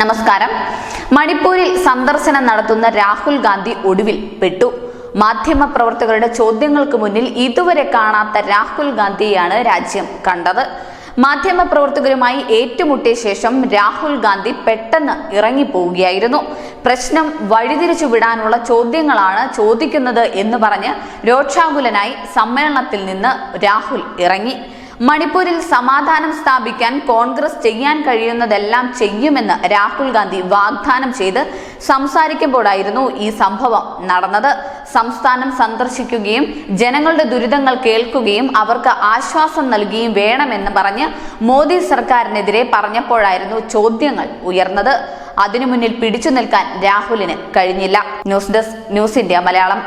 നമസ്കാരം. മണിപ്പൂരിൽ സന്ദർശനം നടത്തുന്ന രാഹുൽ ഗാന്ധി ഒടുവിൽ പെട്ടു. മാധ്യമപ്രവർത്തകരുടെ ചോദ്യങ്ങൾക്ക് മുന്നിൽ ഇതുവരെ കാണാത്ത രാഹുൽ ഗാന്ധിയാണ് രാജ്യം കണ്ടത്. മാധ്യമപ്രവർത്തകരുമായി ഏറ്റുമുട്ടിയ ശേഷം രാഹുൽ ഗാന്ധി പെട്ടെന്ന് ഇറങ്ങിപ്പോവുകയായിരുന്നു. പ്രശ്നം വഴിതിരിച്ചു വിടാനുള്ള ചോദ്യങ്ങളാണ് ചോദിക്കുന്നത് എന്ന് പറഞ്ഞ് രോക്ഷാകുലനായി സമ്മേളനത്തിൽ നിന്ന് രാഹുൽ ഇറങ്ങി. മണിപ്പൂരിൽ സമാധാനം സ്ഥാപിക്കാൻ കോൺഗ്രസ് ചെയ്യാൻ കഴിയുന്നതെല്ലാം ചെയ്യുമെന്ന് രാഹുൽ ഗാന്ധി വാഗ്ദാനം ചെയ്ത് സംസാരിക്കുമ്പോഴായിരുന്നു ഈ സംഭവം നടന്നത്. സംസ്ഥാനം സന്ദർശിക്കുകയും ജനങ്ങളുടെ ദുരിതങ്ങൾ കേൾക്കുകയും അവർക്ക് ആശ്വാസം നൽകുകയും വേണമെന്ന് പറഞ്ഞ് മോദി സർക്കാരിനെതിരെ പറഞ്ഞപ്പോഴായിരുന്നു ചോദ്യങ്ങൾ ഉയർന്നത്. അതിനു മുന്നിൽ പിടിച്ചു നിൽക്കാൻ രാഹുലിന് കഴിഞ്ഞില്ല. News desk news India Malayalam.